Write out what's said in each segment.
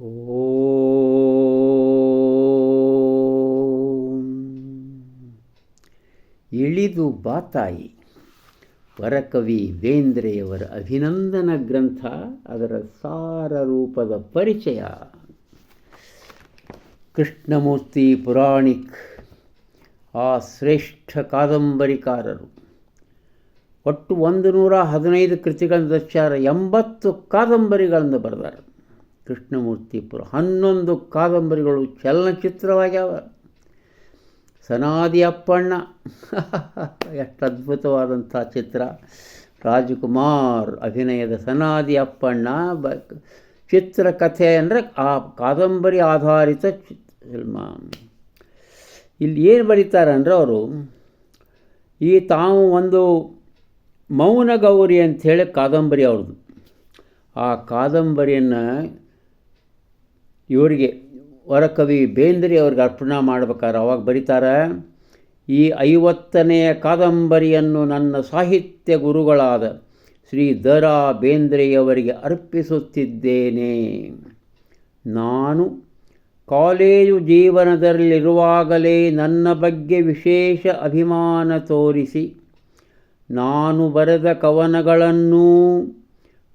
ಓಂ. ಇಳಿದು ಬಾತಾಯಿ. ಪರಕವಿ ಬೇಂದ್ರೆಯವರ ಅಭಿನಂದನ ಗ್ರಂಥ, ಅದರ ಸಾರ ರೂಪದ ಪರಿಚಯ. ಕೃಷ್ಣಮೂರ್ತಿ ಪುರಾಣಿಕ್, ಆ ಶ್ರೇಷ್ಠ ಕಾದಂಬರಿಕಾರರು. ಒಟ್ಟು ಒಂದು ನೂರ ಹದಿನೈದು ಕೃತಿಗಳನ್ನು ರಚಿಸ್ಯಾರ ಎಂಬತ್ತು ಕಾದಂಬರಿಗಳನ್ನು ಬರೆದಾರೆ. ಕೃಷ್ಣಮೂರ್ತಿ ಪುರ. ಹನ್ನೊಂದು ಕಾದಂಬರಿಗಳು ಚಲನಚಿತ್ರವಾಗ್ಯಾವ. ಸನಾದಿ ಅಪ್ಪಣ್ಣ. ಎಷ್ಟು ಅದ್ಭುತವಾದಂಥ ಚಿತ್ರ. ರಾಜಕುಮಾರ್ ಅಭಿನಯದ ಸನಾದಿ ಅಪ್ಪಣ್ಣ. ಬ ಚಿತ್ರಕಥೆ ಅಂದರೆ ಆ ಕಾದಂಬರಿ ಆಧಾರಿತ ಫಿಲ್ಮ ಇಲ್ಲಿ ಏನು ಬರೀತಾರೆ ಅಂದರೆ ಅವರು, ಈ ತಾವು ಒಂದು ಮೌನ ಗೌರಿ ಅಂಥೇಳಿ ಕಾದಂಬರಿ ಅವ್ರದ್ದು. ಆ ಕಾದಂಬರಿಯನ್ನು ಇವರಿಗೆ ವರಕವಿ ಬೇಂದ್ರೆ ಅವ್ರಿಗೆ ಅರ್ಪಣಾ ಮಾಡ್ಬೇಕಾದ್ರೆ ಅವಾಗ ಬರೀತಾರೆ, ಈ ಐವತ್ತನೆಯ ಕಾದಂಬರಿಯನ್ನು ನನ್ನ ಸಾಹಿತ್ಯ ಗುರುಗಳಾದ ಶ್ರೀ ದರಾ ಬೇಂದ್ರೆಯವರಿಗೆ ಅರ್ಪಿಸುತ್ತಿದ್ದೇನೆ. ನಾನು ಕಾಲೇಜು ಜೀವನದಲ್ಲಿರುವಾಗಲೇ ನನ್ನ ಬಗ್ಗೆ ವಿಶೇಷ ಅಭಿಮಾನ ತೋರಿಸಿ, ನಾನು ಬರೆದ ಕವನಗಳನ್ನೂ,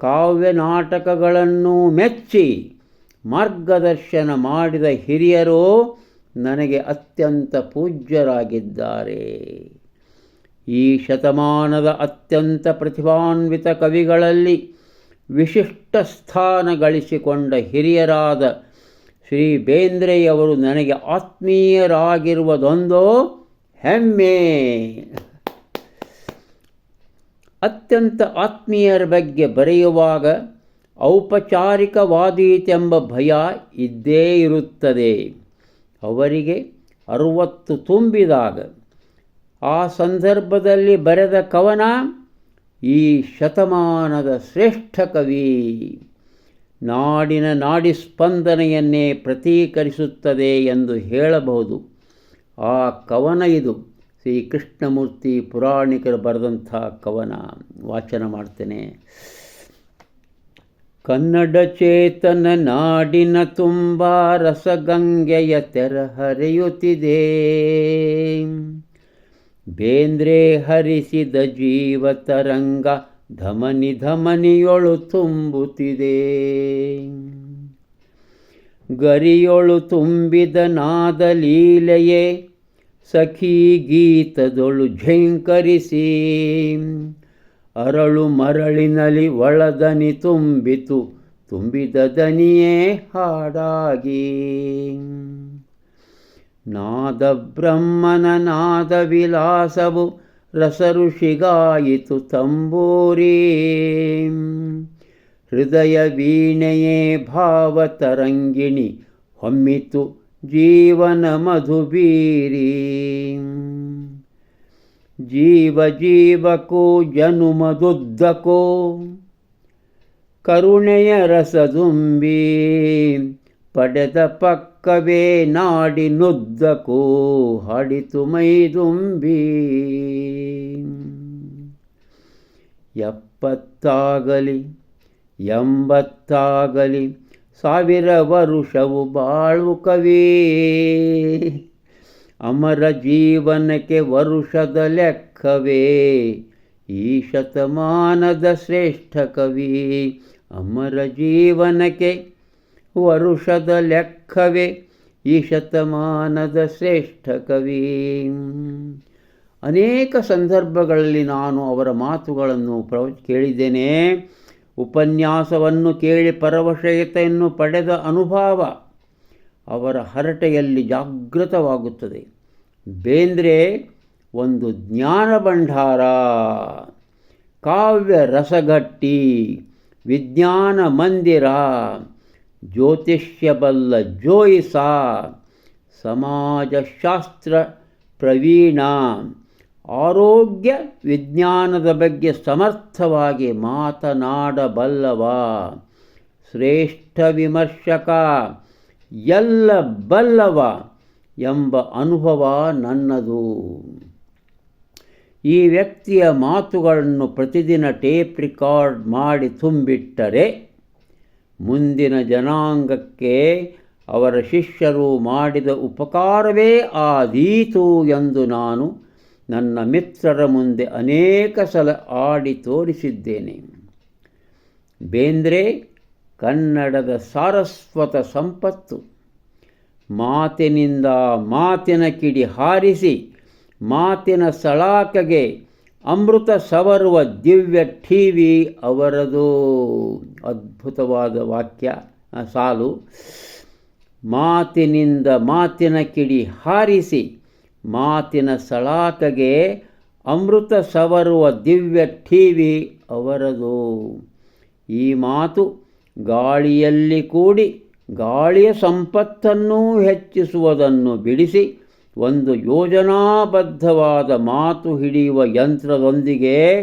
ಕಾವ್ಯ ನಾಟಕಗಳನ್ನೂ ಮೆಚ್ಚಿ ಮಾರ್ಗದರ್ಶನ ಮಾಡಿದ ಹಿರಿಯರು ನನಗೆ ಅತ್ಯಂತ ಪೂಜ್ಯರಾಗಿದ್ದಾರೆ. ಈ ಶತಮಾನದ ಅತ್ಯಂತ ಪ್ರತಿಭಾನ್ವಿತ ಕವಿಗಳಲ್ಲಿ ವಿಶಿಷ್ಟ ಸ್ಥಾನ ಗಳಿಸಿಕೊಂಡ ಹಿರಿಯರಾದ ಶ್ರೀ ಬೇಂದ್ರೆಯವರು ನನಗೆ ಆತ್ಮೀಯರಾಗಿರುವುದೊಂದು ಹೆಮ್ಮೆ. ಅತ್ಯಂತ ಆತ್ಮೀಯರ ಬಗ್ಗೆ ಬರೆಯುವಾಗ ಔಪಚಾರಿಕವಾದೀತೆಂಬ ಭಯ ಇದ್ದೇ ಇರುತ್ತದೆ. ಅವರಿಗೆ ಅರುವತ್ತು ತುಂಬಿದಾಗ, ಆ ಸಂದರ್ಭದಲ್ಲಿ ಬರೆದ ಕವನ, ಈ ಶತಮಾನದ ಶ್ರೇಷ್ಠ ಕವಿ ನಾಡಿನ ನಾಡಿ ಸ್ಪಂದನೆಯನ್ನೇ ಪ್ರತೀಕರಿಸುತ್ತದೆ ಎಂದು ಹೇಳಬಹುದು. ಆ ಕವನ ಇದು. ಶ್ರೀ ಕೃಷ್ಣಮೂರ್ತಿ ಪುರಾಣಿಕರು ಬರೆದಂಥ ಕವನ. ವಾಚನ ಮಾಡ್ತೇನೆ. ಕನ್ನಡ ಚೇತನ ನಾಡಿನ ತುಂಬ ರಸಗಂಗೆಯ ತೆರ ಹರಿಯುತ್ತಿದೆ. ಬೇಂದ್ರೆ ಹರಿಸಿದ ಜೀವ ತರಂಗ ಧಮನಿ ಧಮನಿಯೊಳು ತುಂಬುತ್ತಿದೆ. ಗರಿಯೊಳು ತುಂಬಿದ ನಾದ ಲೀಲೆಯೇ ಸಖಿ ಗೀತದೊಳು ಝೇಂಕರಿಸಿ. ಅರಳು ಮರಳಿನಲಿ ಒಳದನಿ ತುಂಬಿತು, ತುಂಬಿದ ದನಿಯೇ ಹಾಡಾಗಿ. ನಾದ ಬ್ರಹ್ಮನ ನಾದ ವಿಲಾಸವು ರಸಋಷಿಗಾಯಿತು ತಂಬೂರಿ. ಹೃದಯ ವೀಣೆಯೇ ಭಾವತರಂಗಿಣಿ ಹೊಮ್ಮಿತು ಜೀವನ ಮಧುಬೀರಿ. ಜೀವ ಜೀವಕೋ ಜನುಮದುದ್ದಕೋ ಕರುಣೆಯ ರಸದುಂಬಿ ಪಡೆದ ಪಕ್ಕವೇ ನಾಡಿನುದ್ದಕೋ ಹಡಿತು ಮೈದುಂಬಿ ಎಪ್ಪತ್ತಾಗಲಿ, ಎಂಬತ್ತಾಗಲಿ ಸಾವಿರ ವರುಷವು ಬಾಳು ಕವಿ. ಅಮರ ಜೀವನಕ್ಕೆ ವರುಷದ ಲೆಕ್ಕವೇ. ಈ ಶತಮಾನದ ಶ್ರೇಷ್ಠ ಕವಿ ಅಮರ ಜೀವನಕ್ಕೆ ವರುಷದ ಲೆಕ್ಕವೇ. ಈ ಶತಮಾನದ ಶ್ರೇಷ್ಠ ಕವಿ. ಅನೇಕ ಸಂದರ್ಭಗಳಲ್ಲಿ ನಾನು ಅವರ ಮಾತುಗಳನ್ನು ಪ್ರವ, ಕೇಳಿದ್ದೇನೆ. ಉಪನ್ಯಾಸವನ್ನು ಕೇಳಿ ಪರವಶಯತೆಯನ್ನು ಪಡೆದ ಅನುಭವ. ಅವರ ಹರಟೆಯಲ್ಲಿ ಜಾಗೃತವಾಗುತ್ತದೆ. ಬೇಂದ್ರೆ, ಒಂದು ಜ್ಞಾನ ಭಂಡಾರ, ಕಾವ್ಯ ರಸಗಟ್ಟಿ ವಿಜ್ಞಾನ ಮಂದಿರ ಜ್ಯೋತಿಷ್ಯಬಲ್ಲ ಜೋಯಿಸ ಸಮಾಜಶಾಸ್ತ್ರ ಪ್ರವೀಣ, ಆರೋಗ್ಯ ವಿಜ್ಞಾನದ ಬಗ್ಗೆ ಸಮರ್ಥವಾಗಿ ಮಾತನಾಡಬಲ್ಲವ, ಶ್ರೇಷ್ಠ ವಿಮರ್ಶಕ ಎಲ್ಲ ಬಲ್ಲವ ಎಂಬ ಅನುಭವ ನನ್ನದು. ಈ ವ್ಯಕ್ತಿಯ ಮಾತುಗಳನ್ನು ಪ್ರತಿದಿನ ಟೇಪ್ ರೆಕಾರ್ಡ್ ಮಾಡಿ ತುಂಬಿಟ್ಟರೆ ಮುಂದಿನ ಜನಾಂಗಕ್ಕೆ ಅವರ ಶಿಷ್ಯರು ಮಾಡಿದ ಉಪಕಾರವೇ ಆದೀತು ಎಂದು ನಾನು ನನ್ನ ಮಿತ್ರರ ಮುಂದೆ ಅನೇಕ ಸಲ ಆಡಿ ತೋರಿಸಿದ್ದೇನೆ. ಬೇಂದ್ರೆ ಕನ್ನಡದ ಸಾರಸ್ವತ ಸಂಪತ್ತು. ಮಾತಿನಿಂದ ಮಾತಿನ ಕಿಡಿ ಹಾರಿಸಿ, ಮಾತಿನ ಸಳಾಕಗೆ ಅಮೃತ ಸವರುವ ದಿವ್ಯ ಟಿ ವಿ ಅವರದು. ಅದ್ಭುತವಾದ ವಾಕ್ಯ ಸಾಲು. ಮಾತಿನಿಂದ ಮಾತಿನ ಕಿಡಿ ಹಾರಿಸಿ, ಮಾತಿನ ಸಳಾಕಗೆ ಅಮೃತ ಸವರುವ ದಿವ್ಯ ಟಿ ವಿ ಅವರದು. ಈ ಮಾತು ಗಾಳಿಯಲ್ಲಿ ಕೂಡಿ ಗಾಳಿಯ ಸಂಪತ್ತನ್ನೂ ಹೆಚ್ಚಿಸುವುದನ್ನು ಬಿಡಿಸಿ ಒಂದು ಯೋಜನಾಬದ್ಧವಾದ ಮಾತು ಹಿಡಿಯುವ ಯಂತ್ರದೊಂದಿಗೆ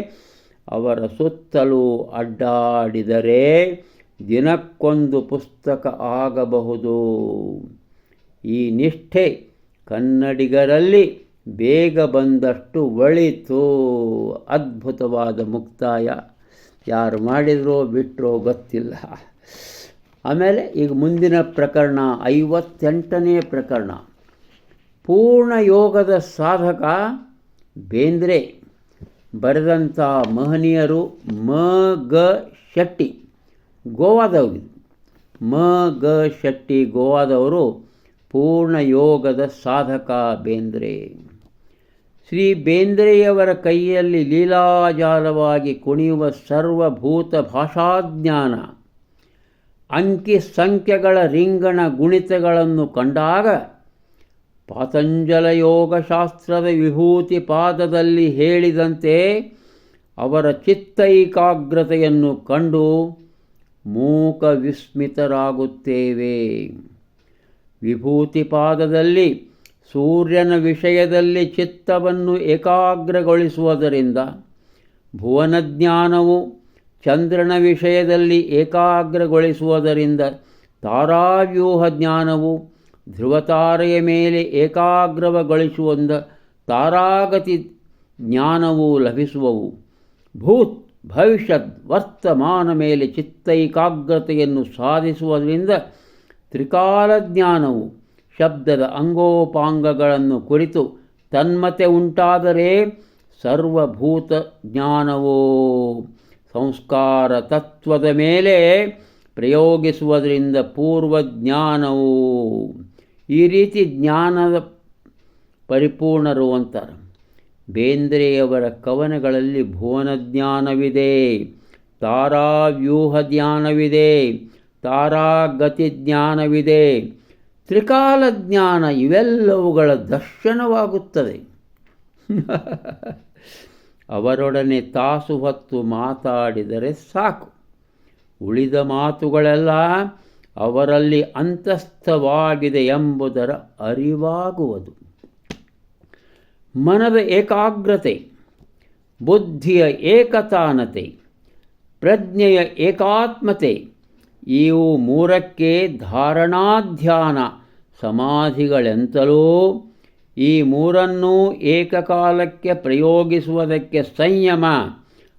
ಅವರ ಸುತ್ತಲೂ ಅಡ್ಡಾಡಿದರೆ ದಿನಕ್ಕೊಂದು ಪುಸ್ತಕ ಆಗಬಹುದು. ಈ ನಿಷ್ಠೆ ಕನ್ನಡಿಗರಲ್ಲಿ ಬೇಗ ಬಂದಷ್ಟು ಒಳಿತು. ಅದ್ಭುತವಾದ ಮುಕ್ತಾಯ. ಯಾರು ಮಾಡಿದ್ರೋ ಬಿಟ್ಟರೋ ಗೊತ್ತಿಲ್ಲ. ಆಮೇಲೆ ಈಗ ಮುಂದಿನ ಪ್ರಕರಣ, ಐವತ್ತೆಂಟನೇ ಪ್ರಕರಣ. ಪೂರ್ಣ ಯೋಗದ ಸಾಧಕ ಬೇಂದ್ರೆ. ಬರೆದಂಥ ಮಹನೀಯರು ಮ, ಗ, ಶೆಟ್ಟಿ, ಗೋವಾದವರು. ಮ, ಗ, ಶೆಟ್ಟಿ, ಗೋವಾದವರು ಪೂರ್ಣ ಯೋಗದ ಸಾಧಕ ಬೇಂದ್ರೆ. ಶ್ರೀ ಬೇಂದ್ರೆಯವರ ಕೈಯಲ್ಲಿ ಲೀಲಾಜಾಲವಾಗಿ ಕುಣಿಯುವ ಸರ್ವಭೂತ ಭಾಷಾಜ್ಞಾನ, ಅಂಕಿ ಸಂಖ್ಯೆಗಳ ರಿಂಗಣ ಗುಣಿತಗಳನ್ನು ಕಂಡಾಗ ಪಾತಂಜಲ ಯೋಗಶಾಸ್ತ್ರದ ವಿಭೂತಿ ಪಾದದಲ್ಲಿ ಹೇಳಿದಂತೆ ಅವರ ಚಿತ್ತೈಕಾಗ್ರತೆಯನ್ನು ಕಂಡು ಮೂಕ ವಿಸ್ಮಿತರಾಗುತ್ತೇವೆ ವಿಭೂತಿ ಪಾದದಲ್ಲಿ ಸೂರ್ಯನ ವಿಷಯದಲ್ಲಿ ಚಿತ್ತವನ್ನು ಏಕಾಗ್ರಗೊಳಿಸುವುದರಿಂದ ಭುವನಜ್ಞಾನವು ಚಂದ್ರನ ವಿಷಯದಲ್ಲಿ ಏಕಾಗ್ರಗೊಳಿಸುವುದರಿಂದ ತಾರಾವ್ಯೂಹ ಜ್ಞಾನವು ಧ್ರುವತಾರೆಯ ಮೇಲೆ ಏಕಾಗ್ರವಗೊಳಿಸುವಂದ ತಾರಾಗತಿ ಜ್ಞಾನವು ಲಭಿಸುವವು. ಭೂತ್ ಭವಿಷ್ಯತ್ ವರ್ತಮಾನ ಮೇಲೆ ಚಿತ್ತೈಕಾಗ್ರತೆಯನ್ನು ಸಾಧಿಸುವುದರಿಂದ ತ್ರಿಕಾಲ ಜ್ಞಾನವು ಶಬ್ದದ ಅಂಗೋಪಾಂಗಗಳನ್ನು ಕುರಿತು ತನ್ಮತೆ ಉಂಟಾದರೆ ಸರ್ವಭೂತ ಜ್ಞಾನವೋ. ಸಂಸ್ಕಾರ ತತ್ವದ ಮೇಲೆ ಪ್ರಯೋಗಿಸುವುದರಿಂದ ಪೂರ್ವ ಜ್ಞಾನವು ಈ ರೀತಿ ಜ್ಞಾನದ ಪರಿಪೂರ್ಣರು ಅಂತಾರೆ. ಬೇಂದ್ರೆಯವರ ಕವನಗಳಲ್ಲಿ ಭುವನ ಜ್ಞಾನವಿದೆ ತಾರಾವ್ಯೂಹ ಜ್ಞಾನವಿದೆ ತಾರಾಗತಿ ಜ್ಞಾನವಿದೆ ತ್ರಿಕಾಲ ಜ್ಞಾನ ಇವೆಲ್ಲವುಗಳ ದರ್ಶನವಾಗುತ್ತದೆ. ಅವರೊಡನೆ ತಾಸು ಹೊತ್ತು ಮಾತಾಡಿದರೆ ಸಾಕು. ಉಳಿದ ಮಾತುಗಳೆಲ್ಲ ಅವರಲ್ಲಿ ಅಂತಸ್ಥವಾಗಿದೆ ಎಂಬುದರ ಅರಿವಾಗುವುದು. ಮನದ ಏಕಾಗ್ರತೆ, ಬುದ್ಧಿಯ ಏಕತಾನತೆ, ಪ್ರಜ್ಞೆಯ ಏಕಾತ್ಮತೆ ಇವು ಮೂರಕ್ಕೆ ಧಾರಣಾಧ್ಯಾನ. ಸಮಾಧಿಗಳೆಂತಲೂ ಈ ಮೂರನ್ನು ಏಕಕಾಲಕ್ಕೆ ಪ್ರಯೋಗಿಸುವುದಕ್ಕೆ ಸಂಯಮ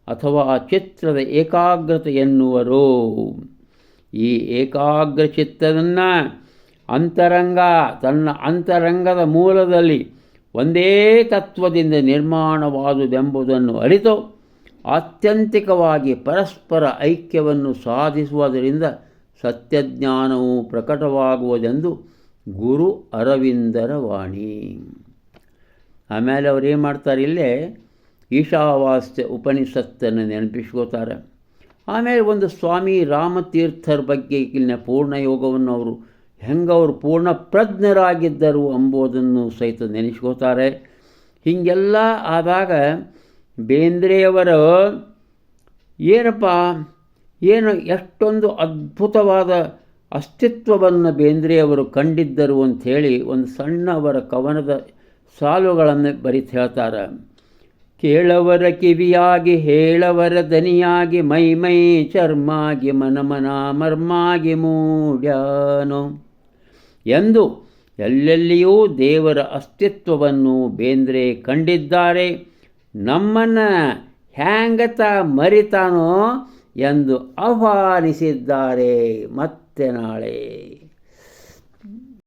ಅಥವಾ ಚಿತ್ರದ ಏಕಾಗ್ರತೆ ಎನ್ನುವರು. ಈ ಏಕಾಗ್ರ ಚಿತ್ತದನ್ನು ಅಂತರಂಗ, ತನ್ನ ಅಂತರಂಗದ ಮೂಲದಲ್ಲಿ ಒಂದೇ ತತ್ವದಿಂದ ನಿರ್ಮಾಣವಾದುದೆಂಬುದನ್ನು ಅರಿತು ಆತ್ಯಂತಿಕವಾಗಿ ಪರಸ್ಪರ ಐಕ್ಯವನ್ನು ಸಾಧಿಸುವುದರಿಂದ ಸತ್ಯಜ್ಞಾನವು ಪ್ರಕಟವಾಗುವುದೆಂದು ಗುರು ಅರವಿಂದರ ವಾಣಿ ಆಮೇಲೆ ಅವ್ರು ಏನು ಮಾಡ್ತಾರೆ ಇಲ್ಲೇ ಈಶಾವಾಸ್ಯ ಉಪನಿಷತ್ತನ್ನು ನೆನಪಿಸ್ಕೋತಾರೆ ಆಮೇಲೆ ಒಂದು ಸ್ವಾಮಿ ರಾಮತೀರ್ಥರ ಬಗ್ಗೆ ಇಲ್ಲಿನ ಪೂರ್ಣ ಯೋಗವನ್ನು ಅವರು ಹೆಂಗವರು ಪೂರ್ಣ ಪ್ರಜ್ಞರಾಗಿದ್ದರು ಎಂಬುದನ್ನು ಸಹಿತ ನೆನೆಸ್ಕೋತಾರೆ ಹೀಗೆಲ್ಲ ಆದಾಗ ಬೇಂದ್ರೆಯವರ ಏನಪ್ಪ, ಏನು ಎಷ್ಟೊಂದು ಅದ್ಭುತವಾದ ಅಸ್ತಿತ್ವವನ್ನು ಬೇಂದ್ರೆಯವರು ಕಂಡಿದ್ದರು ಅಂಥೇಳಿ ಒಂದು ಸಣ್ಣ ಅವರ ಕವನದ ಸಾಲುಗಳನ್ನು ಬರಿತು ಹೇಳ್ತಾರೆ. ಕೇಳವರ ಕಿವಿಯಾಗಿ, ಹೇಳವರ ದನಿಯಾಗಿ, ಮೈ ಮೈ ಚರ್ಮಾಗಿ ಮನಮನ ಮನ ಮರ್ಮಾಗಿ ಮೂಡ್ಯಾನೋ ಎಂದು ಎಲ್ಲೆಲ್ಲಿಯೂ ದೇವರ ಅಸ್ತಿತ್ವವನ್ನು ಬೇಂದ್ರೆ ಕಂಡಿದ್ದಾರೆ. ನಮ್ಮನ್ನು ಹ್ಯಾಂಗತ ಮರಿತಾನೋ ಎಂದು ಆಹ್ವಾನಿಸಿದ್ದಾರೆ ಮತ್ತೆ ನಾಳೆ.